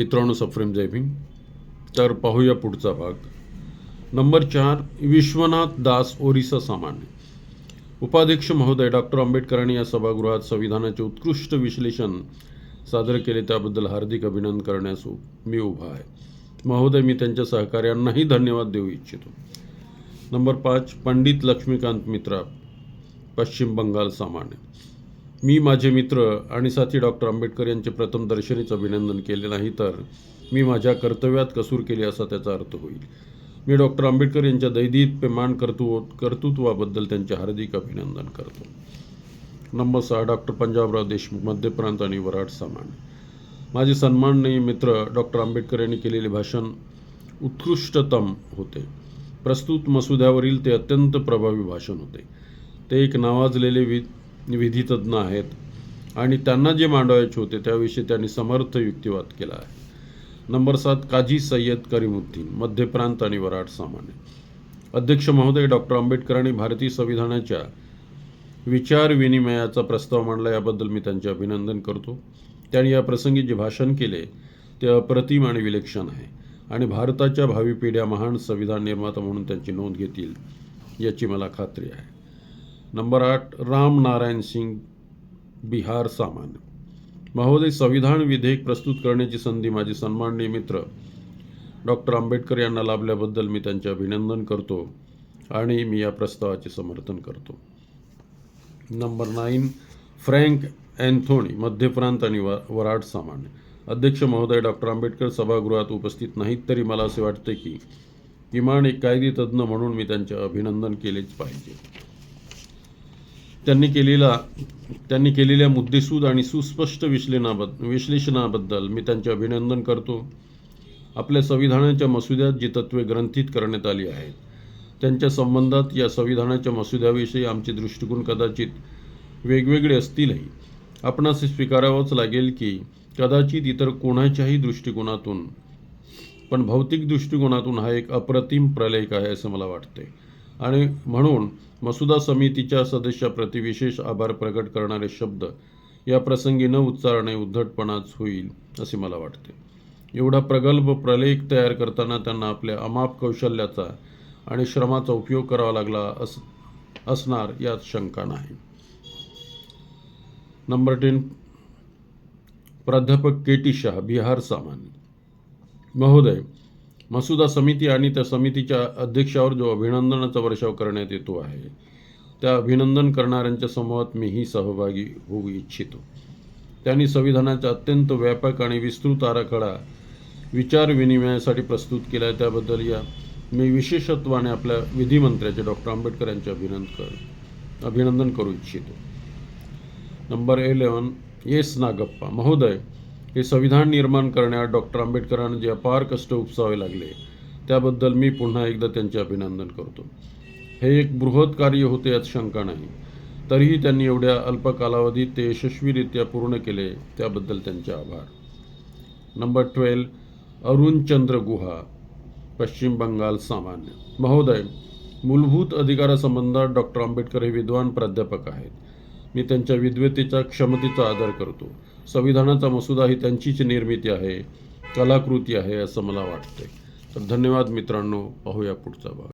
मित्रांनो सफ्रेम जयभीम तर पाहूया पुढचा भाग. नंबर चार विश्वनाथ दास ओरिसा सामान्य. उपाध्यक्ष महोदय डॉक्टर आंबेडकरांनी या सभागृहात संविधानाचे उत्कृष्ट विश्लेषण सादर केले त्याबद्दल हार्दिक अभिनंदन करण्यास मी उभा आहे. महोदय मी त्यांच्या सहकार्यांनाही धन्यवाद देऊ इच्छितो. नंबर पाच पंडित लक्ष्मीकांत मित्रा पश्चिम बंगाल सामान्य. मी माझे मित्र आणि साथी डॉक्टर आंबेडकर यांचे प्रथम दर्शनीचं अभिनंदन केले नाही तर मी माझ्या कर्तव्यात कसूर केली असा त्याचा अर्थ होईल. मी डॉक्टर आंबेडकर यांच्या दैदिप्यमान कर्तृ कर्तृत्वाबद्दल त्यांचे हार्दिक अभिनंदन करतो. नंबर सहा डॉक्टर पंजाबराव देशमुख मध्य प्रांत आणि वराड सामान माझे सन्माननीय मित्र डॉक्टर आंबेडकर यांनी केलेले भाषण उत्कृष्टतम होते. प्रस्तुत मसुद्यावरील ते अत्यंत प्रभावी भाषण होते. ते एक नावाजलेले वि विधितज्ञ आहेत. आणि त्यांना जे मांडवायचे होते त्याविषयी त्यांनी समर्थ युक्तिवाद केला आहे. नंबर सात काझी सय्यद करीमुद्दीन मध्य प्रांत आणि वराड सामान्य. अध्यक्ष महोदय डॉक्टर आंबेडकरांनी भारतीय संविधानाच्या विचार विनिमयाचा प्रस्ताव मांडला याबद्दल मी त्यांचे अभिनंदन करतो. त्यांनी या प्रसंगी जे भाषण केले ते अप्रतिम आणि विलक्षण आहे. आणि भारताच्या भावी पिढ्या महान संविधान निर्माता म्हणून त्यांची नोंद घेतील याची मला खात्री आहे. नंबर आठ राम नारायण सिंग बिहार सामान्य. महोदय संविधान विधेयक प्रस्तुत करण्याची संधी माझे सन्माननीय मित्र डॉक्टर आंबेडकर यांना लाभल्याबद्दल मी त्यांचे अभिनंदन करतो आणि मी या प्रस्तावाचे समर्थन करतो. नंबर नाईन फ्रँक अँथोनी मध्य प्रांत आणि व वराड सामान्य. अध्यक्ष महोदय डॉक्टर आंबेडकर सभागृहात उपस्थित नाहीत तरी मला असे वाटते की किमान एक कायदी तज्ज्ञ म्हणून मी त्यांचे अभिनंदन केलेच पाहिजे. त्यांनी केलेला त्यांनी केलेल्या मुद्देसूद आणि सुस्पष्ट विश्लेषणाबद्द विश्लेषणाबद्दल मी त्यांचे अभिनंदन करतो. आपल्या संविधानाच्या मसुद्यात जी तत्त्वे ग्रंथित करण्यात आली आहेत त्यांच्या संबंधात या संविधानाच्या मसुद्याविषयी आमचे दृष्टिकोन कदाचित वेगवेगळे असतीलही. आपणास स्वीकारावंच लागेल की कदाचित इतर कोणाच्याही दृष्टिकोनातून पण भौतिक दृष्टिकोनातून हा एक अप्रतिम प्रलेख आहे असं मला वाटते आणि म्हणून मसुदा समितीच्या सदस्याप्रती विशेष आभार प्रकट करणारे शब्द या प्रसंगी न उच्चारणे उद्धटपणाच होईल असे मला वाटते. एवढा प्रगल्भ प्रलेख तयार करताना त्यांना आपल्या अमाप कौशल्याचा आणि श्रमाचा उपयोग करावा लागला अस असणार यात शंका नाही. नंबर टेन प्राध्यापक के टी शाह बिहार सामान्य. महोदय मसुदा समिती आणि त्या समितीच्या अध्यक्षावर जो अभिनंदनाचा वर्षाव करण्यात येतो आहे त्या अभिनंदन करणाऱ्यांच्या समूहात मीही सहभागी होऊ इच्छितो. त्यांनी संविधानाचा अत्यंत व्यापक आणि विस्तृत आराखडा विचार विनिमयासाठी प्रस्तुत केला आहे. त्याबद्दल या मी विशेषत्वाने आपल्या विधिमंत्र्याचे डॉक्टर आंबेडकर यांचे अभिनंदन कर अभिनंदन करू इच्छितो. नंबर इलेवन येस नागप्पा महोदय हे संविधान निर्माण करण्यात डॉक्टर आंबेडकरांना जे अपार कष्ट उपसावे लागले त्याबद्दल मी पुन्हा एकदा त्यांचे अभिनंदन करतो. हे एक बृहत कार्य होते यात शंका नाही. तरीही त्यांनी एवढ्या अल्प कालावधीत ते यशस्वीरित्या पूर्ण केले त्याबद्दल त्यांचे आभार. नंबर ट्वेल्व अरुण चंद्र गुहा पश्चिम बंगाल सामान्य. महोदय मूलभूत अधिकारासंबंधात डॉक्टर आंबेडकर हे विद्वान प्राध्यापक आहेत. मी त्यांच्या विद्वत्तेच्या क्षमतेचा आदर करतो. संविधानाचा मसुदा ही त्यांचीच निर्मिती आहे कलाकृती आहे असं मला वाटते तर धन्यवाद मित्रांनो पाहूया पुढचा भाग.